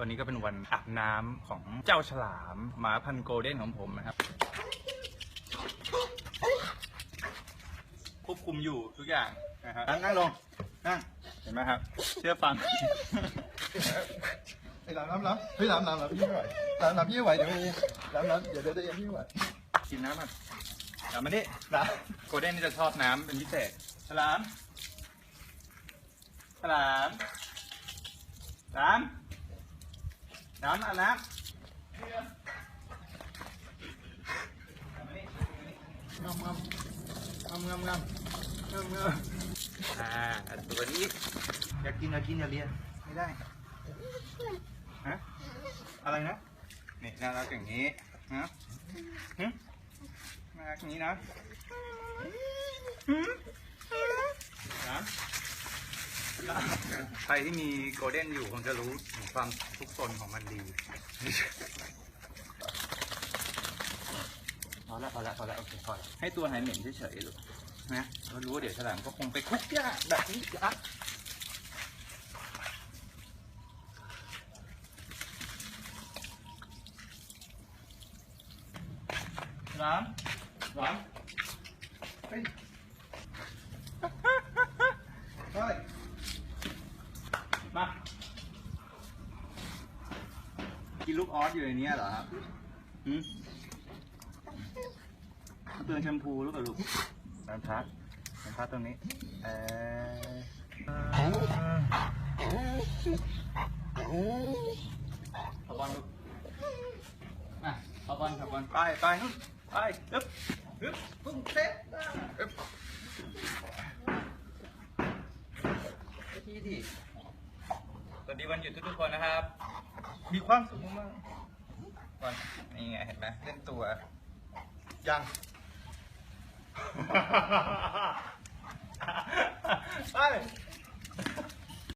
วันนี้ก็เป็นวันอาบน้ำของเจ้าฉลามหมาพันธุ์โกลเด้นของผมนะครับ ควบคุมอยู่ทุกอย่างนะฮะนั่งนั่งลงนั่งเห็นไหมครับ เชื่อฟัง ไอ้หลามหลามหลามเฮ้ยหลามหลามหลามพี่ไม่ไหวหลามหลามพี่ไม่ไหวเดี๋ยวหลามหลามเดี๋ยวเดี๋ยวเดี๋ยวพี่ไม่ไหวกินน้ำมันเอามานี่หลามโกลเด้นนี่จะชอบน้ำเป็นพิเศษ ฉลาม ฉลาม ฉลาม น้ำเอาน้ำงามงามงามงามงามงามงามอ่าตัวนี้อยากกินอยากกินอย่าเลียไม่ได้ฮะอะไรนะนี่น่ารักอย่างนี้นะหึน่ารักอย่างนี้นะหึนะ ใครที่มีโกลเด้นอยู่คงจะรู้ถึงความทุกซนของมันดีพอแล้วพอแล้วพอแล้วโอเคพอแล้วให้ตัวหายเหม็นเฉยๆลูกนะเรารู้ว่าเดี๋ยวฉลามก็คงไปคุกยาแบบนี้อะฉลามฉลามเฮ้ย เฮ้ย มากินลูกออสอยู่ในนี้เหรอครับหืมเตือนแชมพูหรือเปล่าลูกน้ำพักน้ำพักตรงนี้ เออขอบอลลูกมาขอบอลขอบอลไปไปนู่นไปอึ๊บอึ๊บปุ้งเซ็ตอึ๊บไอ้ที่ดิส วัสดีวันหยุดทุกๆคนนะครับ มีความสุขมากๆวันนี่ไงเห็นไหมเล่นตัว ยัง